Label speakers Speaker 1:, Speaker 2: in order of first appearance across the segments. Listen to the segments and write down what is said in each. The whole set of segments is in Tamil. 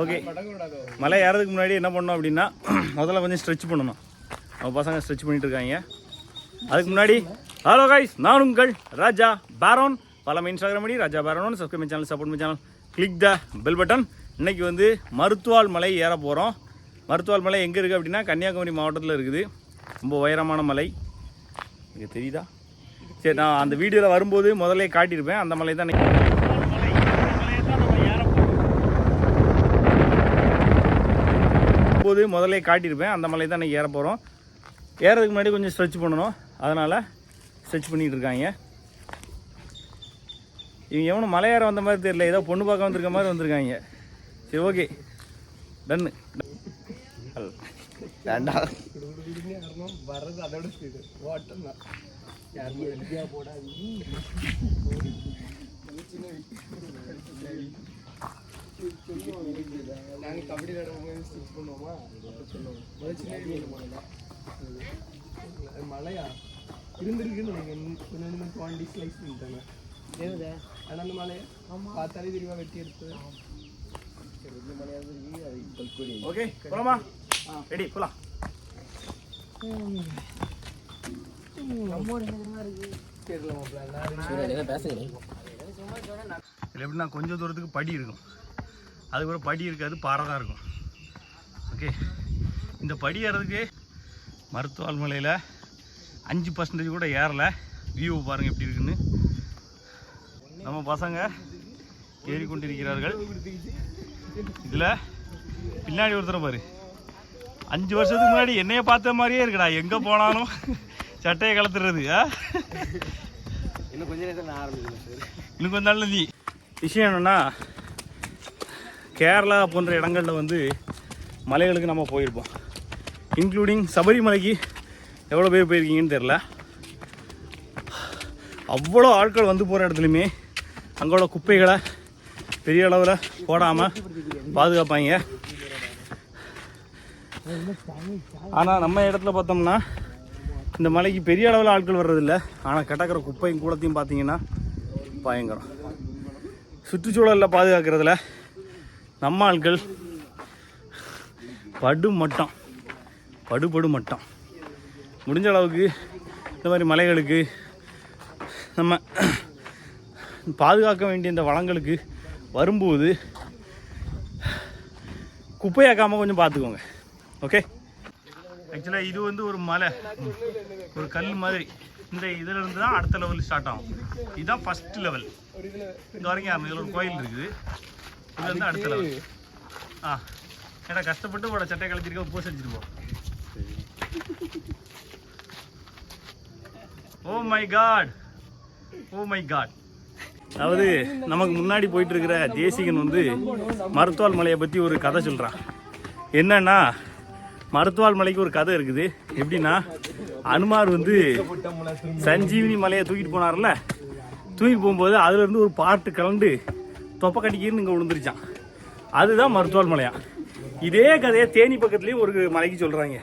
Speaker 1: ஓகே மலை ஏறதுக்கு முன்னாடி என்ன பண்ணோம் அப்படின்னா முதல்ல கொஞ்சம் ஸ்ட்ரெச் பண்ணணும். நம்ம பசங்க ஸ்ட்ரெச் பண்ணிட்டு இருக்காங்க. அதுக்கு முன்னாடி ஹலோ கைஸ் நான் உங்கள் ராஜா பேரோன். பல Instagram ID Raja பேரோன். Subscribe channel support channel click the bell button இன்னைக்கு வந்து மருத்துவால் மலை ஏற போகிறோம் மருத்துவால் மலை எங்கே இருக்குது அப்படின்னா கன்னியாகுமரி மாவட்டத்தில் இருக்குது. ரொம்ப உயரமான மலை. இங்கே தெரியுதா? சரி நான் அந்த வீடியோவில் வரும்போது முதல்ல காட்டியிருப்பேன். அந்த மலை தான் போது முதல்ல காட்டியிருப்பேன். அந்த மலை தான் இன்றைக்கி ஏற போகிறோம் ஏறதுக்கு முன்னாடி கொஞ்சம் ஸ்ட்ரெச் பண்ணணும். அதனால் ஸ்ட்ரெச் பண்ணிகிட்டு இருக்காங்க. இவங்க எவனும் மலை ஏற வந்த மாதிரி தெரியல. ஏதோ பொண்ணு பார்க்க வந்திருக்க மாதிரி வந்திருக்காங்க. சரி ஓகே டன்னு
Speaker 2: வேண்டாம்
Speaker 3: வர்றது அதோட ஸ்பீடு ஓட்டம் தான் போடாது நாங்கள் கபடி விளையாடும்போது ஸ்டிச் பண்ணுவோமா சொல்லுவோம் முதல் மலை மலையா இருந்திருக்குன்னு நினைக்கிறேன் கொஞ்சம் கொஞ்சம் தோண்டி ஸ்லைஸ் பண்ணிட்டாங்க ஆனால் அந்த மலையை பார்த்தாலே தெரியுமா வெட்டி எடுத்து சரி மலையாவது இருக்கு அது
Speaker 1: ஓகே போலாமா ரெடி போலாம் எப்படின்னா கொஞ்சம் தூரத்துக்கு படி இருக்கும். அதுக்கப்புறம் படி இருக்காது பாறை தான் இருக்கும். ஓகே இந்த படி ஏறதுக்கு மருத்துவால் மலையில் அஞ்சு பர்சன்டேஜ் கூட ஏறல. வியூ பாருங்கள் எப்படி இருக்குன்னு. நம்ம பசங்க ஏறிக்கொண்டிருக்கிறார்கள். இதில் பின்னாடி ஒருத்தரை பாரு. அஞ்சு வருஷத்துக்கு முன்னாடி என்னைய பார்த்த மாதிரியே இருக்குடா. எங்கே போனாலும் சட்டையை கலத்துறது
Speaker 2: இன்னும் கொஞ்ச நேரத்தில் நான் ஆரம்பிக்கிறேன்
Speaker 1: இன்னும் கொஞ்ச நாள்ல நீ. விஷயம் என்னென்னா கேரளா போன்ற இடங்களில் வந்து மலைகளுக்கு நம்ம போயிருப்போம். இன்க்ளூடிங் சபரிமலைக்கு எவ்வளோ பேர் போயிருக்கீங்கன்னு தெரில அவ்வளோ ஆட்கள் வந்து போகிற இடத்துலையுமே அங்கோட குப்பைகளை பெரிய அளவில் போடாமல் பாதுகாப்பாங்க. ஆனால் நம்ம இடத்துல பார்த்தோம்னா இந்த மலைக்கு பெரிய அளவில் ஆட்கள் வர்றதில்ல. ஆனால் கிடக்கிற குப்பையும் கூடத்தையும் பார்த்தீங்கன்னா பயங்கரம். சுற்றுச்சூழலில் பாதுகாக்கிறதுல நம்ம ஆட்கள் படு மட்டம் படுபடு மட்டம் முடிஞ்ச அளவுக்கு இந்த மாதிரி மலைகளுக்கு நம்ம பாதுகாக்க வேண்டிய இந்த வளங்களுக்கு வரும்போது குப்பையாக்காமல் கொஞ்சம் பார்த்துக்கோங்க. ஓகே ஆக்சுவலாக இது வந்து ஒரு மலை. ஒரு கல் மாதிரி. இந்த இதுலேருந்து தான் அடுத்த லெவல் ஸ்டார்ட் ஆகும். இதுதான் ஃபர்ஸ்ட் லெவல் இங்கே வரைக்கும் இதில் ஒரு கோயில் இருக்குது. இது வந்து அடுத்த லெவல் ஆ ஏடா கஷ்டப்பட்டு உட சட்டை கழிச்சிருக்க பூசை போ oh my God oh my God அதாவது நமக்கு முன்னாடி போயிட்டு இருக்கிற தேசிகன் வந்து மருத்துவால் மலையை பற்றி ஒரு கதை சொல்கிறான் என்னன்னா மருத்துவால் மலைக்கு ஒரு கதை இருக்குது. எப்படின்னா அனுமார் வந்து சஞ்சீவினி மலையை தூக்கிட்டு போனார்ல. தூக்கிட்டு போகும்போது அதுல இருந்து ஒரு பாட்டு கலந்து தொப்பை கட்டிக்கின்னு இங்கே விழுந்துருச்சான் அதுதான் மருத்துவால் மலையா. இதே கதையை தேனி பக்கத்துலேயும் ஒரு மலைக்கு சொல்கிறாங்க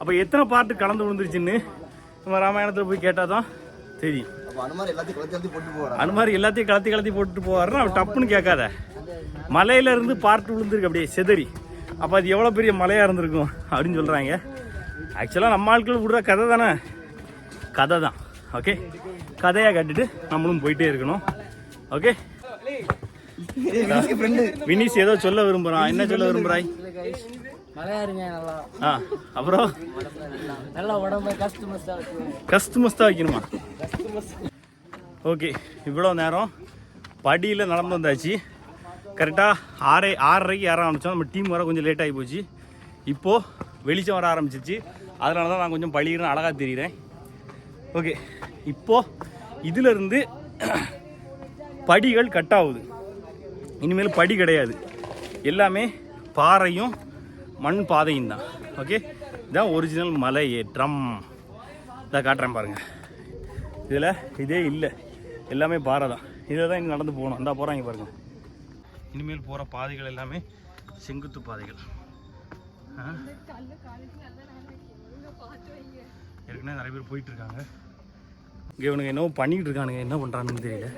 Speaker 1: அப்போ எத்தனை பாட்டு கலந்து விழுந்துருச்சுன்னு நம்ம ராமாயணத்தில் போய் கேட்டால் தான் தெரியும்
Speaker 2: அனுமார் எல்லாத்தையும் போட்டு
Speaker 1: கலத்தி கலத்தி போட்டுட்டு போவாருன்னா அவர் டப்புன்னு கேட்காத. மலையில இருந்து பார்ட்டு விழுந்திருக்கு அப்படியே செதறி. அப்போ அது எவ்வளோ பெரிய மலையாக இருந்திருக்கும் அப்படின்னு சொல்கிறாங்க ஆக்சுவலாக நம்ம ஆட்கள் விடுற கதை தானே. கதை தான் ஓகே கதையாக கட்டிட்டு நம்மளும் போயிட்டே இருக்கணும். ஓகே வினிஸ் ஏதோ சொல்ல விரும்புகிறான் என்ன சொல்ல
Speaker 4: மலையாருங்க நல்லா.
Speaker 1: ஆ அப்புறம்?
Speaker 4: நல்லா உடம்ப
Speaker 1: வைக்கணுமா? ஓகே இவ்வளோ நேரம் படியில் நடந்து வந்தாச்சு. கரெக்டாக ஆறே ஆறரைக்கு ஏற ஆரம்பித்தோம் நம்ம டீம் வர கொஞ்சம் லேட் ஆகி போச்சு. இப்போது வெளிச்சம் வர ஆரம்பிச்சிச்சு. அதனால தான் நான் கொஞ்சம் பழிகிறேன் அழகாக தெரியுறேன். ஓகே இப்போது இதிலிருந்து படிகள் கட் ஆகுது. இனிமேல் படி கிடையாது. எல்லாமே பாறையும் மண் பாதையும் தான். ஓகே இதான் ஒரிஜினல் மலை ஏற்றம் இதை காட்டுறேன் பாருங்கள் இதில் இதே இல்லை. எல்லாமே பாறை தான். இதில் தான் இங்கே நடந்து போகணும். அந்த போகிறாங்க பாருங்க. இனிமேல் போகிற பாதைகள் எல்லாமே செங்குத்து பாதைகள். ஏற்கனவே நிறைய பேர் போயிட்டுருக்காங்க இங்கே இவனுங்க என்னவோ பண்ணிக்கிட்டு இருக்கானுங்க. என்ன பண்ணுறானுன்னு தெரியல.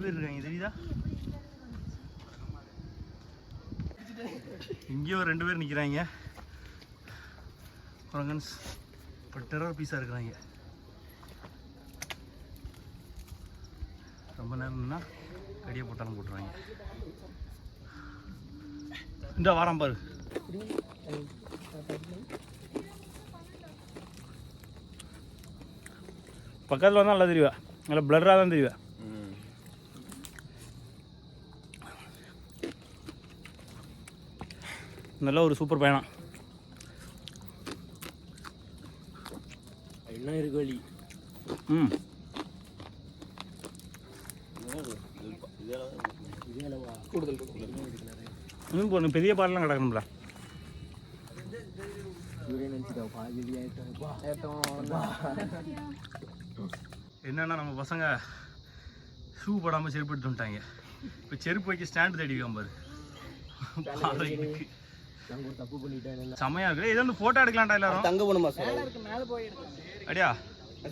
Speaker 1: இருக்காங்க தெரியுதா இங்கேயும் ஒரு ரெண்டு பேர் நிற்கிறாங்க குரங்கன்ஸ் இப்போ டெரர் பீஸாக இருக்கிறாங்க. ரொம்ப நேரம்னா கடியை போட்டாலும் போட்டுருவாங்க. இந்த வாரம் பாரு. பக்கத்தில் வந்தால் நல்லா தெரியுவா நல்லா பிளராக தான் தெரியுவா நல்ல ஒரு சூப்பர் பயணம்
Speaker 4: இன்னும் இருக்கு வழி
Speaker 1: ம். இன்னும் பெரிய பாடலாம் கிடக்கணும்ல. என்னன்னா நம்ம பசங்க ஷூ போடாமல் செருப்பு எடுத்து வந்துட்டாங்க. இப்போ செருப்பு வைக்க ஸ்டாண்டு தேடிக்காம பாரு. செமையா இருக்கு. இது வந்து ஃபோட்டோ எடுக்கலாம்டா எல்லாரும்.
Speaker 2: தங்க போகணுமா சார்?
Speaker 1: அடியா?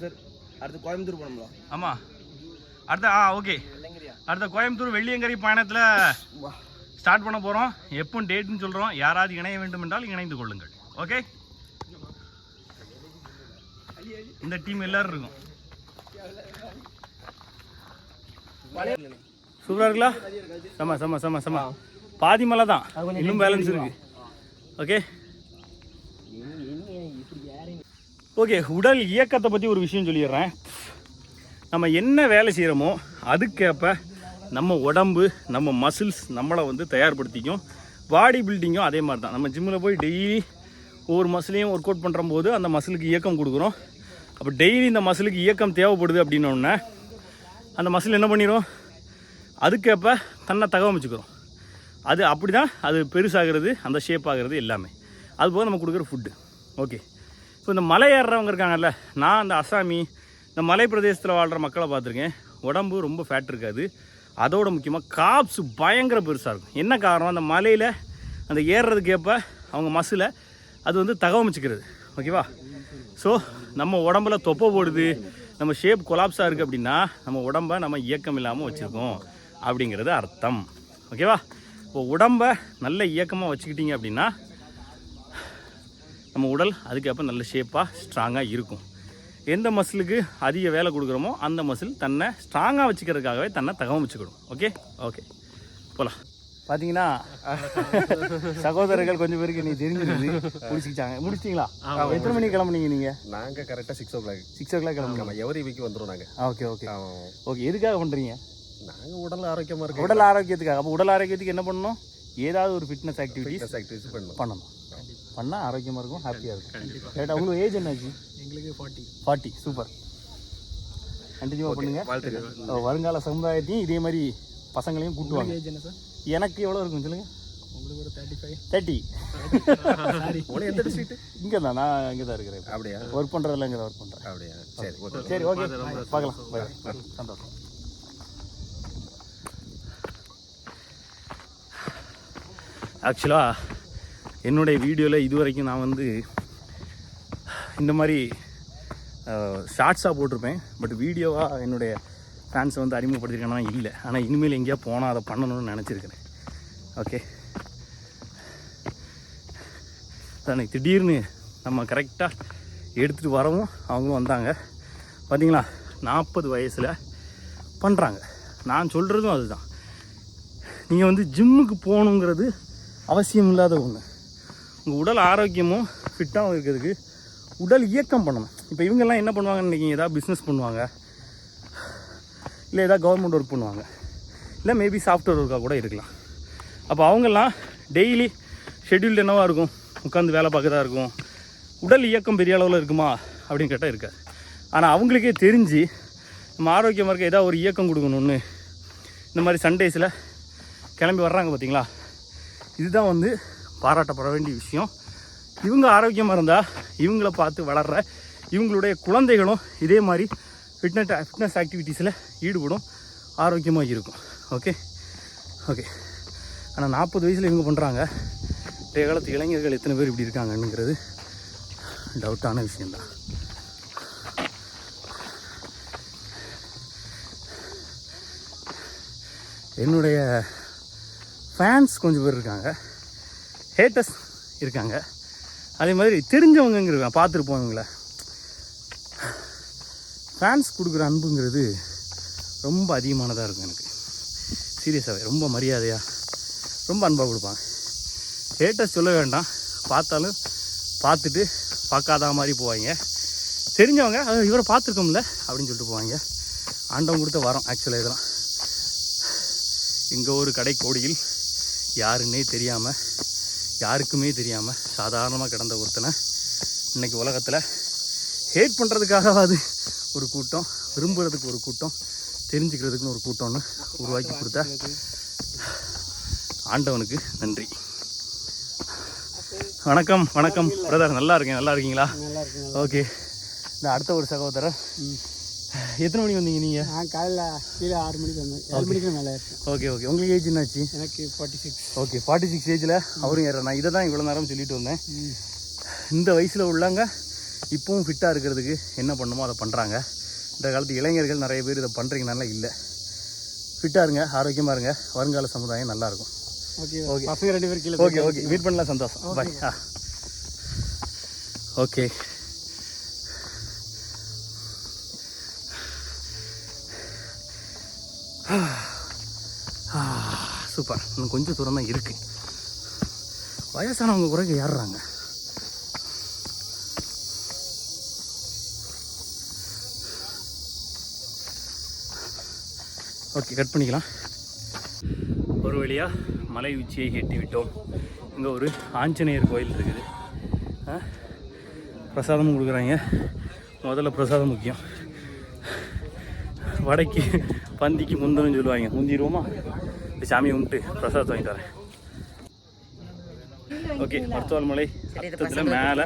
Speaker 2: சார் அடுத்து கோயம்புத்தூர் போகணுங்களா
Speaker 1: ஆமாம் அடுத்த ஆ ஓகே. அடுத்த கோயம்புத்தூர் வெள்ளியங்கரை பயணத்தில் ஸ்டார்ட் பண்ண போகிறோம் எப்போ டேட்னு சொல்கிறோம் யாராவது இணைய வேண்டும் என்றால் இணைந்து கொள்ளுங்கள். ஓகே இந்த டீம் எல்லாரும் இருக்கும். சூப்பராக இருக்குல்ல? செம செம செம செம பாதி மலை தான். இன்னும் பேலன்ஸ் இருக்கு. ஓகே ஓகே உடல் இயக்கத்தை பற்றி ஒரு விஷயம் சொல்லிடுறேன். நம்ம என்ன வேலை செய்கிறோமோ அதுக்கேற்ப நம்ம உடம்பு நம்ம மசில்ஸ் நம்மளை வந்து தயார்படுத்திக்கும். பாடி பில்டிங்கும் அதே மாதிரி தான். நம்ம ஜிம்மில் போய் டெய்லி ஒவ்வொரு மசிலையும் ஒர்க் அவுட் பண்ணுற போது அந்த மசிலுக்கு இயக்கம் கொடுக்குறோம். அப்போ டெய்லி இந்த மசிலுக்கு இயக்கம் தேவைப்படுது அப்படின்னோடனே அந்த மசில் என்ன பண்ணிடும் அதுக்கேற்ப தன்னை தகவமைச்சுக்கிறோம். அது அப்படி தான் அது பெருசாகிறது அந்த ஷேப் ஆகிறது எல்லாமே. அது போக நம்ம கொடுக்குற ஃபுட்டு ஓகே இப்போ இந்த மலை ஏறுறவங்க இருக்காங்கல்ல நான் அந்த அசாமி இந்த மலை பிரதேசத்தில் வாழ்கிற மக்களை பார்த்துருக்கேன். உடம்பு ரொம்ப ஃபேட் இருக்காது. அதோட முக்கியமாக காப்ஸ் பயங்கர பெருசாக இருக்கும். என்ன காரணம்? அந்த மலையில் அந்த ஏறுறதுக்கேற்ப அவங்க மசிலை அது வந்து தகவமைச்சிக்கிறது. ஓகேவா ஸோ நம்ம உடம்புல தொப்பை போடுது நம்ம ஷேப் கொலாப்ஸாக இருக்குது அப்படின்னா நம்ம உடம்பை நம்ம இயக்கம் இல்லாமல் வச்சுருக்கோம் அப்படிங்கிறது அர்த்தம். ஓகேவா இப்போ உடம்பை நல்ல இயக்கமாக வச்சுக்கிட்டீங்க அப்படின்னா நம்ம உடல் அதுக்கப்புறம் நல்ல ஷேப்பாக ஸ்ட்ராங்காக இருக்கும். எந்த மசிலுக்கு அதிக வேலை கொடுக்குறோமோ அந்த மசில் தன்னை ஸ்ட்ராங்காக வச்சுக்கிறதுக்காகவே தன்னை தகவமைச்சுக்கிடும். ஓகே ஓகே போகலாம் பார்த்தீங்கன்னா சகோதரர்கள் கொஞ்சம் பேருக்கு நீ தெரிஞ்சிருது. முடிச்சுக்கிச்சாங்க முடிச்சிட்டிங்களா? எத்தனை மணிக்கு கிளம்புனீங்க நீங்கள்
Speaker 5: நாங்க கரெக்டா six o'clock
Speaker 1: six o'clock கிளம்புங்க
Speaker 5: எவரி வீக் வந்துரும் நாங்க.
Speaker 1: Okay okay. ஓகே எதுக்காக பண்ணுறீங்க
Speaker 5: நாங்க உடல் ஆரோக்கியமா இருக்கு
Speaker 1: உடல் ஆரோக்கியத்துக்காக. அப்போ உடல் ஆரோக்கியத்துக்கு என்ன பண்ணணும்? ஏதாவது ஒரு ஃபிட்னஸ் ஆக்டிவிட்டிஸ்
Speaker 5: ஆக்டிவிட்டிஸ் பண்ணணும்.
Speaker 1: பண்ணணும். பண்ணால் ஆரோக்கியமாக இருக்கும் ஹாப்பியாக இருக்கும். கரெக்டாக உங்களுக்கு ஏஜ் என்னாச்சு
Speaker 3: எங்களுக்கு ஃபார்ட்டி
Speaker 1: ஃபார்ட்டி சூப்பர் கண்டினியூவாக பண்ணுங்க.
Speaker 5: வாழ்த்துக்கள்.
Speaker 1: அஹ் வருங்கால சமுதாயத்தையும் இதே மாதிரி பசங்களையும் கூட்டுவாங்க.
Speaker 3: ஏஜ் என்ன சார்
Speaker 1: எனக்கு எவ்வளோ இருக்கும் சொல்லுங்க.
Speaker 3: உங்களுக்கு ஒரு தேர்ட்டி ஃபைவ்
Speaker 1: தேர்ட்டி
Speaker 5: எந்த டிஸ்ட்ரிக்ட்
Speaker 1: இங்கே தான் நான் இங்கே தான் இருக்கிறேன்.
Speaker 5: அப்படியா?
Speaker 1: ஒர்க் பண்ணுறதுல இங்கே தான் ஒர்க் பண்ணுறேன்
Speaker 5: அப்படியா? சரி ஓகே
Speaker 1: சரி ஓகே பார்க்கலாம் பை சந்தோஷம். ஆக்சுவலாக என்னுடைய வீடியோவில் இது வரைக்கும் நான் வந்து இந்த மாதிரி ஷார்ட்ஸாக போட்டிருப்பேன். பட் வீடியோவாக என்னுடைய ஃபேன்ஸை வந்து அறிமுகப்படுத்திருக்கேன்னா இல்லை. ஆனால் இனிமேல் எங்கேயா போனால் அதை பண்ணணும்னு நினச்சிருக்கிறேன். ஓகே தானே திடீர்னு நம்ம கரெக்டாக எடுத்துகிட்டு வரவும் அவங்களும் வந்தாங்க. பார்த்தீங்களா நாற்பது வயசில் பண்ணுறாங்க நான் சொல்கிறதும் அதுதான். நீங்கள் வந்து ஜிம்முக்கு போகணுங்கிறது அவசியம் இல்லாத ஒன்று உங்கள் உடல் ஆரோக்கியமும் ஃபிட்டாகவும் இருக்கிறதுக்கு உடல் இயக்கம் பண்ணணும். இப்போ இவங்கெல்லாம் என்ன பண்ணுவாங்கன்னு நினைக்கிங்க ஏதாவது பிஸ்னஸ் பண்ணுவாங்க. இல்லை ஏதாவது கவர்மெண்ட் ஒர்க் பண்ணுவாங்க. இல்லை மேபி சாஃப்ட்வேர் ஒர்க்காக கூட இருக்கலாம். அப்போ அவங்கெல்லாம் டெய்லி ஷெட்யூல் என்னவாக இருக்கும்? உட்காந்து வேலை பார்க்கறதா இருக்கும். உடல் இயக்கம் பெரிய அளவில் இருக்குமா? அப்படின்னு கேட்டால் இருக்காது. ஆனால் அவங்களுக்கே தெரிஞ்சு நம்ம ஆரோக்கியமாக இருக்க ஏதாவது ஒரு இயக்கம் கொடுக்கணும்னு இந்த மாதிரி சண்டேஸில் கிளம்பி வர்றாங்க பார்த்தீங்களா இதுதான் வந்து பாராட்டப்பட வேண்டிய விஷயம். இவங்க ஆரோக்கியமாக இருந்தால் இவங்கள பார்த்து வளர்கிற இவங்களுடைய குழந்தைகளும் இதே மாதிரி ஃபிட்னஸ் ஃபிட்னஸ் ஆக்டிவிட்டீஸில் ஈடுபடும் ஆரோக்கியமாக இருக்கும். ஓகே ஓகே ஆனால் நாற்பது வயசில் இவங்க பண்ணுறாங்க இன்றைய காலத்து இளைஞர்கள் எத்தனை பேர் இப்படி இருக்காங்கன்னுங்கிறது டவுட்டான விஷயந்தான் என்னுடைய ஃபேன்ஸ் கொஞ்சம் பேர் இருக்காங்க. ஹேட்டர்ஸ் இருக்காங்க. அதே மாதிரி தெரிஞ்சவங்கங்க பார்த்துருப்போம் இவங்களை ஃபேன்ஸ் கொடுக்குற அன்புங்கிறது ரொம்ப அதிகமானதாக இருக்கும் எனக்கு. சீரியஸாகவே ரொம்ப மரியாதையாக ரொம்ப அன்பாக கொடுப்பாங்க. ஹேட்டர்ஸ் சொல்ல வேண்டாம். பார்த்தாலும் பார்த்துட்டு பார்க்காத மாதிரி போவாங்க. தெரிஞ்சவங்க அதை இவரை பார்த்துருக்கோம்ல அப்படின்னு சொல்லிட்டு போவாங்க. ஆண்டவன் கொடுத்த வரோம் ஆக்சுவலாக இதெல்லாம். இங்கே ஒரு கடை கோடியில் யாருன்னே தெரியாமல் யாருக்குமே தெரியாமல் சாதாரணமாக கிடந்த ஒருத்தனை இன்னைக்கு உலகத்தில் ஹேட் பண்ணுறதுக்காகவாது ஒரு கூட்டம் விரும்புறதுக்கு ஒரு கூட்டம் தெரிஞ்சுக்கிறதுக்குன்னு ஒரு கூட்டம்னு உருவாக்கி கொடுத்த ஆண்டவனுக்கு நன்றி. வணக்கம் வணக்கம். பிரதர் நல்லா இருக்கேன். நல்லா இருக்கீங்களா? ஓகே இந்த அடுத்த ஒரு சகோதரர். எத்தனை மணிக்கு வந்தீங்க நீங்கள்
Speaker 3: நான் காலைல கீழே ஆறு மணிக்கு வந்தேன். ஏழு மணிக்கு மேலே
Speaker 1: ஓகே ஓகே உங்களுக்கு ஏஜ் என்னாச்சு?
Speaker 3: எனக்கு forty six
Speaker 1: okay forty six ஏஜில் அவரும் ஏற நான் இதை தான் இவ்வளோ நேரம் சொல்லிட்டு வந்தேன். இந்த வயசில் உள்ளவங்க இப்பவும் ஃபிட்டாக இருக்கிறதுக்கு என்ன பண்ணுமோ அதை பண்ணுறாங்க இந்த காலத்து இளைஞர்கள் நிறைய பேர் இதை பண்ணுறீங்கனால இல்லை. ஃபிட்டாக இருங்க ஆரோக்கியமாக இருங்க. வருங்கால சமுதாயம் நல்லாயிருக்கும்
Speaker 3: ஓகே. பசங்க ரெண்டு பேர் கீழே
Speaker 1: ஓகே ஓகே மீட் பண்ணலாம் சந்தோஷம். பாய் ஆ. Okay super. இன்னும் கொஞ்சம் தூரம் தான் இருக்கு. வயசானவங்க குறைக்க ஏறுறாங்க ஓகே கட் பண்ணிக்கலாம். ஒரு வழியாக மலை உச்சியை எட்டி விட்டோம். இங்கே ஒரு ஆஞ்சநேயர் கோயில் இருக்குது? பிரசாதமும் கொடுக்குறாங்க. முதல்ல பிரசாதம் முக்கியம். வடைக்கு பந்திக்கு முந்தணும்னு சொல்லுவாங்க. முந்திடுவோமா? இந்த சாமியை கும்பிட்டு பிரசாதத்தை வாங்கிட்டு வரேன். ஓகே மருத்துவல் மலை மேலே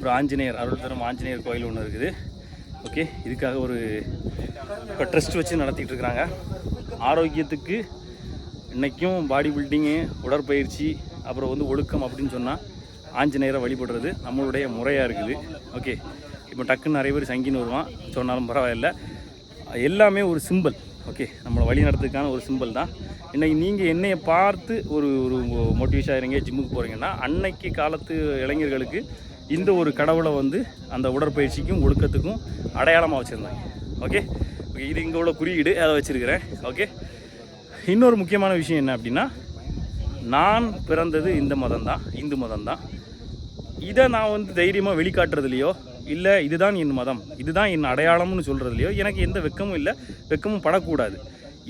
Speaker 1: ஒரு ஆஞ்சநேயர் அருள் தரும் ஆஞ்சநேயர் கோயில் ஒன்று இருக்குது. ஓகே இதுக்காக ஒரு இப்போ ட்ரஸ்ட் வச்சு நடத்திட்டு இருக்கிறாங்க ஆரோக்கியத்துக்கு இன்றைக்கும் பாடி பில்டிங்கு உடற்பயிற்சி அப்புறம் வந்து ஒழுக்கம் அப்படின்னு சொன்னால் ஆஞ்சநேயரை வழிபடுறது நம்மளுடைய முறையாக இருக்குது. ஓகே இப்போ டக்குன்னு நிறைய பேர் சங்கின்னு வருவான். சொன்னாலும் பரவாயில்ல. எல்லாமே ஒரு சிம்பிள் ஓகே நம்மளை வழி நடத்துறதுக்கான ஒரு சிம்பிள் தான். இன்றைக்கி நீங்கள் என்னையை பார்த்து ஒரு ஒரு மோட்டிவேஷன் ஆகிறீங்க ஜிம்முக்கு போகிறீங்கன்னா அன்னைக்கு காலத்து இளைஞர்களுக்கு இந்த ஒரு கடவுளை வந்து அந்த உடற்பயிற்சிக்கும் ஒழுக்கத்துக்கும் அடையாளமாக வச்சுருந்தாங்க. ஓகே ஓகே இது இங்கே உள்ள குறியீடு அதை வச்சுருக்கிறேன். ஓகே இன்னொரு முக்கியமான விஷயம் என்ன அப்படின்னா நான் பிறந்தது இந்த மதம் தான் இந்து மதம் தான் இதை நான் வந்து தைரியமாக வெளிக்காட்டுறதுலையோ இல்லை இதுதான் என் மதம் இதுதான் என் அடையாளம்னு சொல்கிறதுலையோ எனக்கு எந்த வெக்கமும் இல்லை வெக்கமும் படக்கூடாது.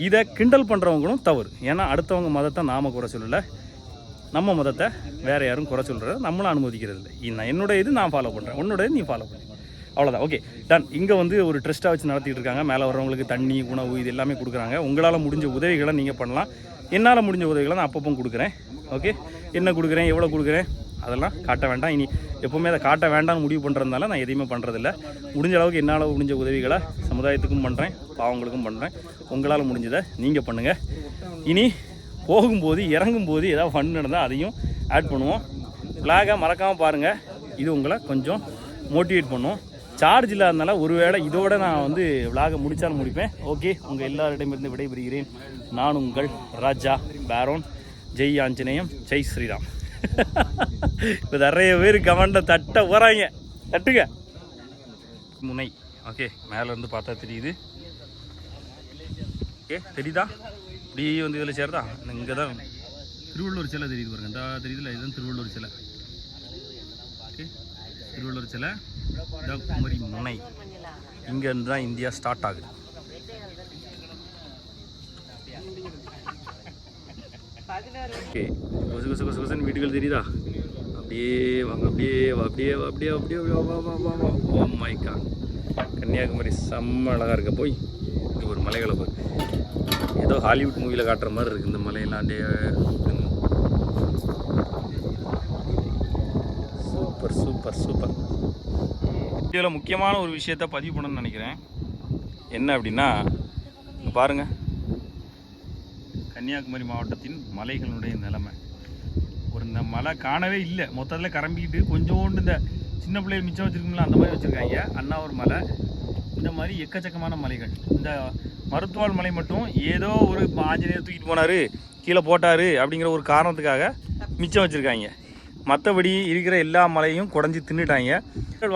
Speaker 1: இதை கிண்டல் பண்ணுறவங்களும் தவறு. ஏன்னா அடுத்தவங்க மதத்தை நாம குறை சொல்லலை. நம்ம மதத்தை வேறு யாரும் குறை சொல்கிறத நம்மளும் அனுமதிக்கிறது இல்லை. நான் என்னோட இது நான் ஃபாலோ பண்ணுறேன் உன்னோட நீ ஃபாலோ பண்ணு. அவ்வளோதான் ஓகே டன் இங்கே வந்து ஒரு ட்ரெஸ்ட்டாக வச்சு நடத்திட்டு இருக்காங்க. மேலே வரவங்களுக்கு தண்ணி உணவு இது எல்லாமே கொடுக்குறாங்க. உங்களால் முடிஞ்ச உதவிகளை நீங்கள் பண்ணலாம். என்னால் முடிஞ்ச உதவிகளை நான் அப்பப்போ கொடுக்குறேன். ஓகே என்ன கொடுக்குறேன்? எவ்வளோ கொடுக்குறேன்? அதெல்லாம் காட்ட வேண்டாம். இனி எப்போவுமே அதை காட்ட வேண்டாம்னு முடிவு பண்ணுறதுனால நான் எதையுமே பண்ணுறதில்ல முடிஞ்ச அளவுக்கு என்னால் முடிஞ்ச உதவிகளை சமுதாயத்துக்கும் பண்ணுறேன் பாவங்களுக்கும் பண்ணுறேன் உங்களால் முடிஞ்சதை நீங்கள் பண்ணுங்கள் இனி போகும்போது இறங்கும்போது ஏதாவது ஃபன் நடந்தால் அதையும் ஆட் பண்ணுவோம். விலாகை மறக்காமல் பாருங்கள் இது உங்களை கொஞ்சம் மோட்டிவேட் பண்ணும். சார்ஜ் இல்லாதனால ஒருவேளை இதோட நான் வந்து விலாகை முடித்தாலும் முடிப்பேன். ஓகே உங்கள் எல்லாரிடமிருந்து விடைபெறுகிறேன். நான் உங்கள் ராஜா பேரோன் ஜெய் ஆஞ்சநேயம். ஜெய் ஸ்ரீராம். இப்போ நிறைய பேர் கமெண்டை தட்ட போகிறாங்க தட்டுங்க. முனை. ஓகே மேலேருந்து பார்த்தா தெரியுது. ஓகே தெரியுதா? அப்படியே வந்து இதில் சேருதா? இங்கே தான் திருவள்ளூர் சிலை தெரியுது பாருங்க. இந்த தெரியுதுல? இதுதான் திருவள்ளூர் சிலை. ஓகே. திருவள்ளூர் சிலை இதான் குமரி முனை. இங்கேருந்து தான் இந்தியா ஸ்டார்ட் ஆகுது. ஓகே. கொசு கொசு கொசு கொசுன்னு வீடுகள் தெரியுதா? அப்படியே வாங்க அப்படியே அப்படியே அப்படியே அப்படியே வா வா வா வா. Oh ஓ மைக்கா கன்னியாகுமரி செம்ம அழகாக இருக்க. போய் இங்கே ஒரு மலைகளை போய் ஏதோ ஹாலிவுட் மூவியில் காட்டுற மாதிரி இருக்குது இந்த மலையெல்லாம் அப்படியே சூப்பர் சூப்பர் சூப்பர். இதில் முக்கியமான ஒரு விஷயத்த பதிவு பண்ணணும்னு நினைக்கிறேன். என்ன அப்படின்னா பாருங்கள் பாருங்க. கன்னியாகுமரி மாவட்டத்தின் மலைகளுடைய நிலைமை. ஒரு இந்த மலை காணவே இல்லை. மொத்தத்தில் கரம்பிக்கிட்டு கொஞ்சோண்டு இந்த சின்ன பிள்ளைகள் மிச்சம் வச்சுருக்கோம்ல அந்த மாதிரி வச்சுருக்காங்க. அண்ணாவூர் மலை. இந்த மாதிரி எக்கச்சக்கமான மலைகள். இந்த மருத்துவால் மலை மட்டும் ஏதோ ஒரு ஆஞ்சநேயர் தூக்கிட்டு போனார் கீழே போட்டார் அப்படிங்கிற ஒரு காரணத்துக்காக மிச்சம் வச்சுருக்காங்க. மற்றபடி இருக்கிற எல்லா மலையும் குடஞ்சி தின்னுட்டாங்க.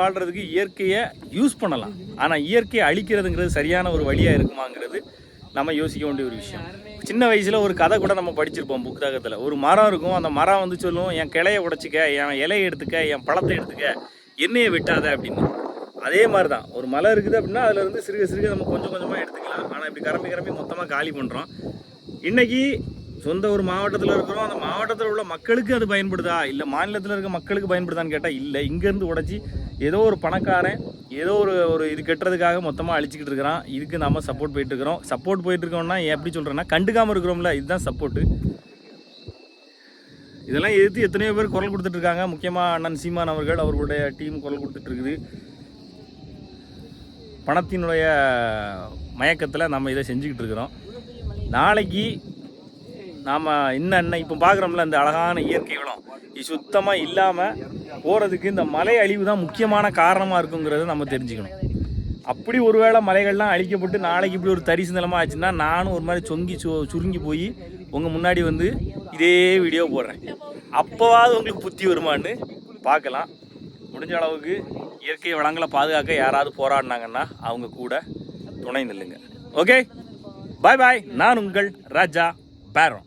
Speaker 1: வாழ்கிறதுக்கு இயற்கையை யூஸ் பண்ணலாம். ஆனால் இயற்கையை அழிக்கிறதுங்கிறது சரியான ஒரு வழியாக இருக்குமாங்கிறது நம்ம யோசிக்க வேண்டிய ஒரு விஷயம். சின்ன வயசில் ஒரு கதை கூட நம்ம படிச்சிருப்போம் புத்தகத்தில். ஒரு மரம் இருக்கும் அந்த மரம் வந்து சொல்லும் என் கிளைய உடைச்சிக்க என் இலையை எடுத்துக்க என் பழத்தை எடுத்துக்க என்னையை விட்டாத அப்படின்னு. அதே மாதிரி தான் ஒரு மலை இருக்குது அப்படின்னா அதில் இருந்து சிறுக சிறுக நம்ம கொஞ்சம் கொஞ்சமாக எடுத்துக்கலாம். ஆனால் இப்படி கரம்பி கரம்பி மொத்தமாக காலி பண்ணுறோம் இன்றைக்கி சொந்த ஒரு மாவட்டத்தில் இருக்கிறோம். அந்த மாவட்டத்தில் உள்ள மக்களுக்கு அது பயன்படுதா? இல்லை மாநிலத்தில் இருக்க மக்களுக்கு பயன்படுதான்னு கேட்டால் இல்லை. இங்கேருந்து உடச்சி ஏதோ ஒரு பணக்காரன் ஏதோ ஒரு ஒரு இது கெட்டுறதுக்காக மொத்தமாக அழிச்சிக்கிட்டு இருக்கிறான். இதுக்கு நம்ம சப்போர்ட் போயிட்டு இருக்கிறோம். சப்போர்ட் போயிட்டு இருக்கோம்னா எப்படி சொல்கிறேன்னா கண்டுக்காமல் இருக்கிறோம்ல. இதுதான் சப்போர்ட்டு இதெல்லாம் எதிர்த்து எத்தனையோ பேர் குரல் கொடுத்துட்ருக்காங்க முக்கியமாக அண்ணன் சீமான் அவர்கள் அவர்களுடைய டீம் குரல் கொடுத்துட்ருக்குது பணத்தினுடைய மயக்கத்தில் நம்ம இதை செஞ்சுக்கிட்டு இருக்கிறோம். நாளைக்கு நாம் இன்னும் இப்போ பார்க்குறோம்ல இந்த அழகான இயற்கை வளம். இது சுத்தமாக இல்லாமல் போகிறதுக்கு இந்த மலை அழிவு தான் முக்கியமான காரணமாக இருக்குங்கிறத நம்ம தெரிஞ்சுக்கணும். அப்படி ஒருவேளை மலைகள்லாம் அழிக்கப்பட்டு நாளைக்கு இப்படி ஒரு தரிசு நிலமாக ஆச்சுன்னா நானும் ஒரு மாதிரி சொங்கி சு சுருங்கி போய் உங்கள் முன்னாடி வந்து இதே வீடியோ போடுறேன். அப்போவாவது உங்களுக்கு புத்தி வருமான்னு பார்க்கலாம் முடிஞ்ச அளவுக்கு இயற்கை வளங்களை பாதுகாக்க யாராவது போராடினாங்கன்னா அவங்க கூட துணை நில்லுங்க. ஓகே பாய் பாய் நான் உங்கள் ராஜா பேரம்